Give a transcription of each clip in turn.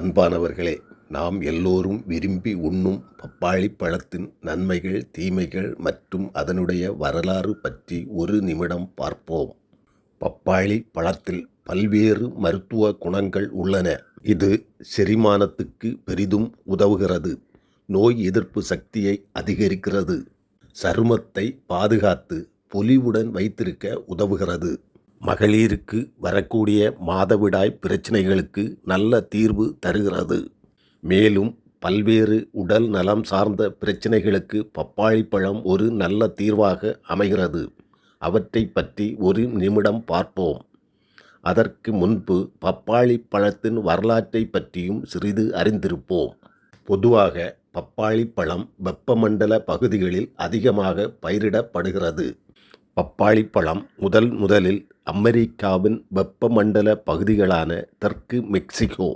அன்பானவர்களே நாம் எல்லோரும் விரும்பி உண்ணும் பப்பாளி பழத்தின் நன்மைகள் தீமைகள் மற்றும் அதனுடைய வரலாறு பற்றி ஒரு நிமிடம் பார்ப்போம். பப்பாளி பழத்தில் பல்வேறு மருத்துவ குணங்கள் உள்ளன. இது செரிமானத்துக்கு பெரிதும் உதவுகிறது. நோய் எதிர்ப்பு சக்தியை அதிகரிக்கிறது. சருமத்தை பாதுகாத்து பொலிவுடன் வைத்திருக்க உதவுகிறது. மகளிருக்கு வரக்கூடிய மாதவிடாய் பிரச்சனைகளுக்கு நல்ல தீர்வு தருகிறது. மேலும் பல்வேறு உடல் நலம் சார்ந்த பிரச்சனைகளுக்கு பப்பாளி பழம் ஒரு நல்ல தீர்வாக அமைகிறது. அவற்றை பற்றி ஒரு நிமிடம் பார்ப்போம். அதற்கு முன்பு பப்பாளி பழத்தின் வரலாற்றை பற்றியும் சிறிது அறிந்திருப்போம். பொதுவாக பப்பாளி பழம் வெப்பமண்டல பகுதிகளில் அதிகமாக பயிரிடப்படுகிறது. பப்பாளி பழம் முதல் முதலில் அமெரிக்காவின் வெப்பமண்டல பகுதிகளான தெற்கு மெக்சிகோ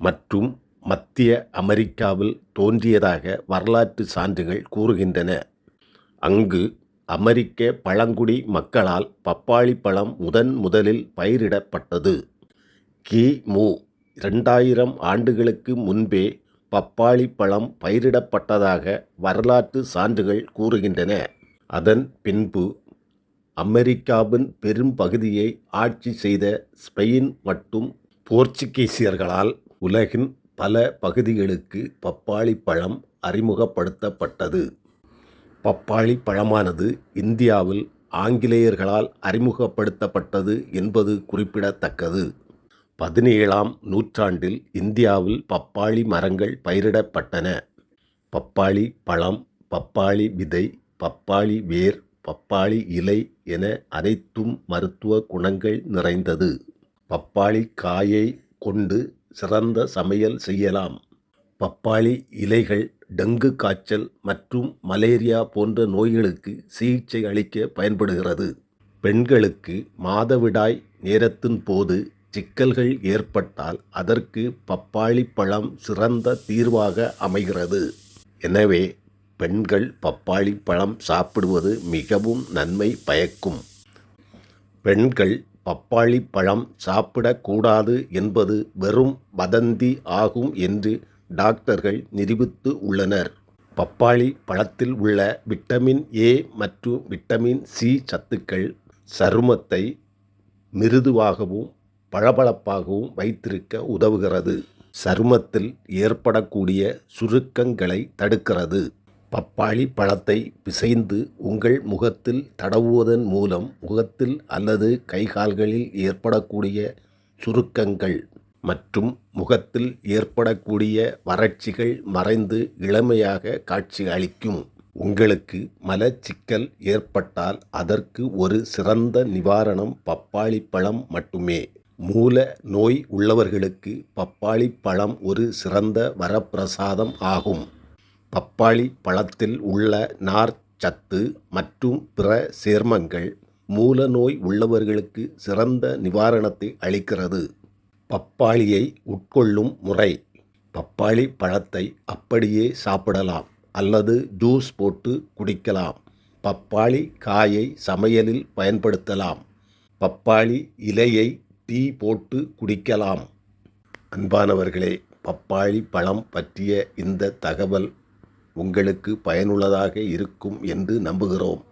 மற்றும் மத்திய அமெரிக்காவில் தோன்றியதாக வரலாற்று சான்றுகள் கூறுகின்றன. அங்கு அமெரிக்க பழங்குடி மக்களால் பப்பாளி பழம் முதன் முதலில் பயிரிடப்பட்டது. கிமு இரண்டாயிரம் ஆண்டுகளுக்கு முன்பே பப்பாளி பழம் பயிரிடப்பட்டதாக வரலாற்று சான்றுகள் கூறுகின்றன. அதன் பின்பு அமெரிக்காவின் பெரும் பகுதியை ஆட்சி செய்த ஸ்பெயின் மற்றும் போர்ச்சுகீசியர்களால் உலகின் பல பகுதிகளுக்கு பப்பாளி பழம் அறிமுகப்படுத்தப்பட்டது. பப்பாளி பழமானது இந்தியாவில் ஆங்கிலேயர்களால் அறிமுகப்படுத்தப்பட்டது என்பது குறிப்பிடத்தக்கது. பதினேழாம் நூற்றாண்டில் இந்தியாவில் பப்பாளி மரங்கள் பயிரிடப்பட்டன. பப்பாளி பழம் பப்பாளி விதை பப்பாளி வேர் பப்பாளி இலை என அனைத்தும் மருத்துவ குணங்கள் நிறைந்தது. பப்பாளி காயை கொண்டு சிறந்த சமையல் செய்யலாம். பப்பாளி இலைகள் டெங்கு காய்ச்சல் மற்றும் மலேரியா போன்ற நோய்களுக்கு சிகிச்சை அளிக்க பயன்படுகிறது. பெண்களுக்கு மாதவிடாய் நேரத்தின் போது சிக்கல்கள் ஏற்பட்டால் அதற்கு பப்பாளி பழம் சிறந்த தீர்வாக அமைகிறது. எனவே பெண்கள் பப்பாளி பழம் சாப்பிடுவது மிகவும் நன்மை பயக்கும். பெண்கள் பப்பாளி பழம் சாப்பிடக்கூடாது என்பது வெறும் வதந்தி ஆகும் என்று டாக்டர்கள் நிரூபித்து உள்ளனர். பப்பாளி பழத்தில் உள்ள விட்டமின் ஏ மற்றும் விட்டமின் சி சத்துக்கள் சருமத்தை மிருதுவாகவும் பளபளப்பாகவும் வைத்திருக்க உதவுகிறது. சருமத்தில் ஏற்படக்கூடிய சுருக்கங்களை தடுக்கிறது. பப்பாளி பழத்தை பிசைந்து உங்கள் முகத்தில் தடவுவதன் மூலம் முகத்தில் அல்லது கைகால்களில் ஏற்படக்கூடிய சுருக்கங்கள் மற்றும் முகத்தில் ஏற்படக்கூடிய வறட்சிகள் மறைந்து இளமையாக காட்சி அளிக்கும். உங்களுக்கு மலச்சிக்கல் ஏற்பட்டால் அதற்கு ஒரு சிறந்த நிவாரணம் பப்பாளி பழம் மட்டுமே. மூல நோய் உள்ளவர்களுக்கு பப்பாளி பழம் ஒரு சிறந்த வரப்பிரசாதம் ஆகும். பப்பாளி பழத்தில் உள்ள நார் சத்து மற்றும் பிற சேர்மங்கள் மூல நோய் உள்ளவர்களுக்கு சிறந்த நிவாரணத்தை அளிக்கிறது. பப்பாளியை உட்கொள்ளும் முறை. பப்பாளி பழத்தை அப்படியே சாப்பிடலாம் அல்லது ஜூஸ் போட்டு குடிக்கலாம். பப்பாளி காயை சமையலில் பயன்படுத்தலாம். பப்பாளி இலையை டீ போட்டு குடிக்கலாம். அன்பானவர்களே பப்பாளி பழம் பற்றிய இந்த தகவல் உங்களுக்கு பயனுள்ளதாக இருக்கும் என்று நம்புகிறோம்.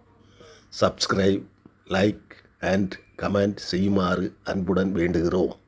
சப்ஸ்கிரைப் லைக் அண்ட் கமெண்ட் செய்யுமாறு அன்புடன் வேண்டுகிறோம்.